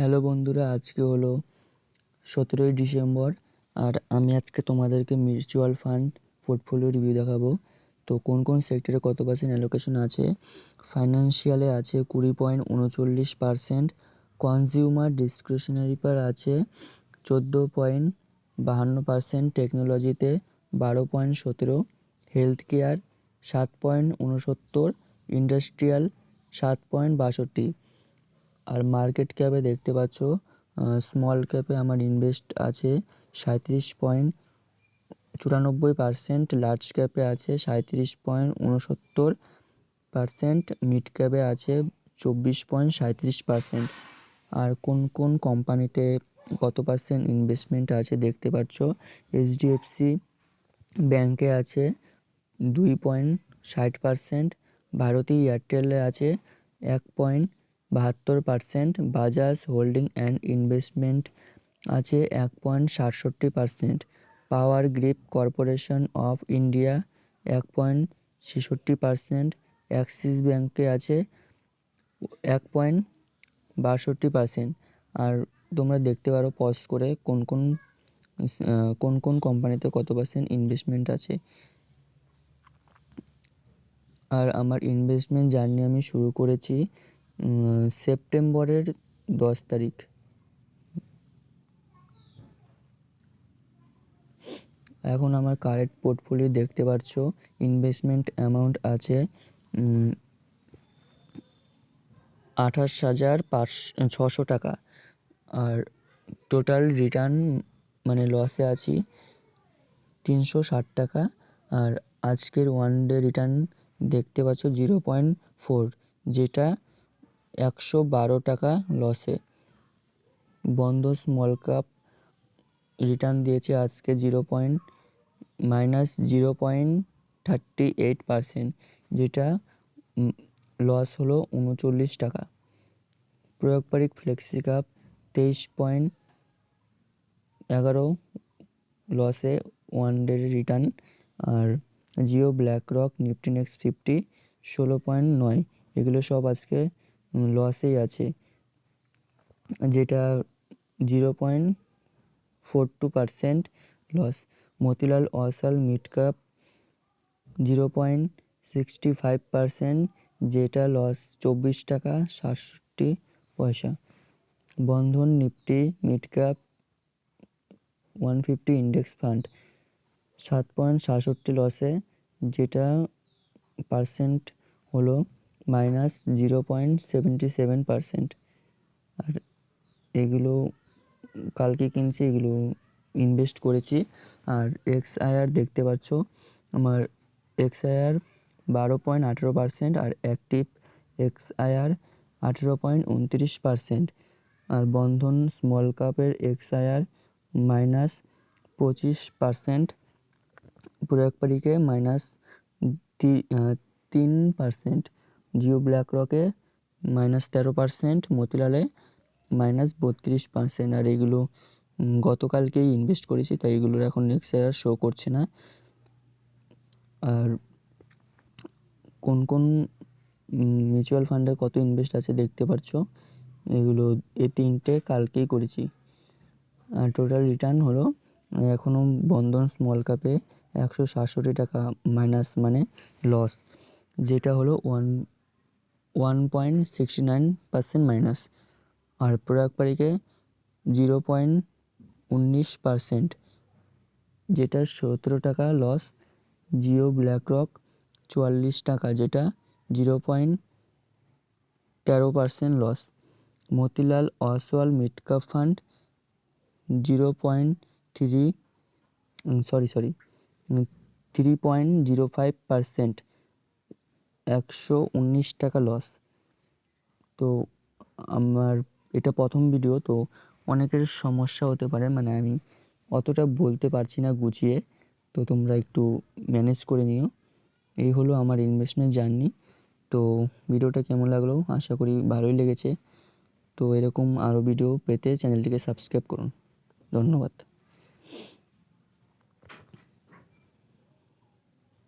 Hello বন্ধুরা, আজকে হলো সতেরোই ডিসেম্বর আর আমি আজকে তোমাদেরকে মিউচুয়াল ফান্ড পোর্টফোলিও রিভিউ দেখাবো। তো কোন কোন সেক্টরে কত পার্সেন্ট অ্যালোকেশন আছে? ফাইন্যান্সিয়ালে আছে কুড়ি পয়েন্ট উনচল্লিশ পার্সেন্ট কনজিউমার ডিসক্রিশনারি পার আছে চোদ্দ পয়েন্ট বাহান্ন পার্সেন্ট টেকনোলজিতে বারো পয়েন্ট সতেরো হেলথ কেয়ার সাত পয়েন্ট উনসত্তর ইন্ডাস্ট্রিয়াল সাত পয়েন্ট বাষট্টি। আর মার্কেট ক্যাপে দেখতে পাচ্ছ স্মল ক্যাপে আমার ইনভেস্ট আছে সাঁত্রিশ পয়েন্ট চুরানব্বই পার্সেন্ট লার্জ ক্যাপে আছে সাঁত্রিশ পয়েন্ট উনসত্তর পার্সেন্ট মিড ক্যাপে আছে চব্বিশ পয়েন্ট সাঁত্রিশ পার্সেন্ট আর কোন কোন কোম্পানিতে কত পার্সেন্ট ইনভেস্টমেন্ট আছে দেখতে পাচ্ছ এইচডিএফসি ব্যাংকে আছে দুই পয়েন্ট ষাট পার্সেন্ট ভারতী এয়ারটেলে আছে এক পয়েন্ট বাহাত্তর percent Bajaj holding and investment আছে এক পয়েন্ট সাতষট্টি percent power grid corporation of India এক পয়েন্ট ছেষট্টি পার্সেন্ট অ্যাক্সিস ব্যাঙ্কে আছে এক পয়েন্ট বাষট্টি পার্সেন্ট আর তোমরা দেখতে পারো পজ করে কোন কোন কোন কোন কোম্পানিতে কত পার্সেন্ট ইনভেস্টমেন্ট আছে। আর আমার ইনভেস্টমেন্ট জার্নি আমি শুরু করেছি সেপ্টেম্বরের দশ তারিখ। এখন আমার কারেন্ট পোর্টফোলিও দেখতে পাচ্ছ। ইনভেস্টমেন্ট অ্যামাউন্ট আছে আঠাশ হাজার পাঁচশো ছশো টাকা। আর টোটাল রিটার্ন মানে লসে আছি তিনশো ষাট টাকা। আর আজকের ওয়ান ডে রিটার্ন দেখতে পাচ্ছ জিরো পয়েন্ট ফোর, যেটা একশো বারো টাকা লসে বন্ধ স্মল কাপ রিটার্ন দিয়েছে আজকে zero point minus zero point thirty eight percent যেটা লস হলো উনচল্লিশ টাকা। প্রয়োগপারিক ফ্লেক্সি কাপ তেইশ পয়েন্ট এগারো লসে ওয়ান ডে রিটার্ন আর Jio BlackRock Nifty next fifty ষোলো পয়েন্ট নয়, এগুলো সব আজকে লসেই আছে, যেটা zero point four two percent loss Motilal Oswal mid cap zero point sixty five percent যেটা লস চব্বিশ টাকা সাতষট্টি পয়সা। Bandhan Nifty mid cap one fifty index fund সাত পয়েন্ট সাতষট্টি লসে যেটা পার্সেন্ট হলো minus zero point seventy seven percent আর এগুলো, কালকে কিনছি, এগুলো ইনভেস্ট করেছি। আর এক্স আইআর দেখতে পাচ্ছ, আমার এক্স আইআর বারো পয়েন্ট আঠেরো পারসেন্ট আর অ্যাক্টিভ এক্স আইআর আঠেরো পয়েন্ট উনত্রিশ পারসেন্ট আর বন্ধন স্মল কাপের এক্স আইআর মাইনাস পঁচিশ পারসেন্ট প্রয়োগকারীকে মাইনাস তিন পারসেন্ট জিও ব্ল্যাক রকে মাইনাস তেরো পারসেন্ট, মতিলালে মাইনাস বত্রিশ পারসেন্ট। আর এগুলো গতকালকেই ইনভেস্ট করেছি, তাই এগুলোর এখন নেক্সট ইয়ার শো করছে না। আর কোন কোন মিউচুয়াল ফান্ডে কত ইনভেস্ট আছে দেখতে পাচ্ছ এগুলো, এ তিনটে কালকেই করেছি। আর টোটাল রিটার্ন হলো এখনও বন্ধন স্মল কাপে একশো সাতষট্টি টাকা মাইনাস মানে লস যেটা হলো one one point sixty nine percent minus আর প্রয়োগকারীকে জিরো পয়েন্ট উনিশ পার্সেন্ট যেটা সতেরো টাকা লস জিও ব্ল্যাক রক চুয়াল্লিশ টাকা, যেটা জিরো পয়েন্ট তেরো percent loss Motilal Oswal mid cap fund zero point three sorry sorry three point zero five percent একশো উনিশ টাকা লস তো আমার, এটা প্রথম ভিডিও তো অনেকের সমস্যা হতে পারে মানে আমি অতটা বলতে পারছি না গুছিয়ে, তো তোমরা একটু ম্যানেজ করে নিও। এই হলো আমার ইনভেস্টমেন্ট জার্নি তো ভিডিওটা কেমন লাগল? আশা করি ভালোই লেগেছে। তো এরকম আরও ভিডিও পেতে চ্যানেলটিকে সাবস্ক্রাইব করুন। ধন্যবাদ।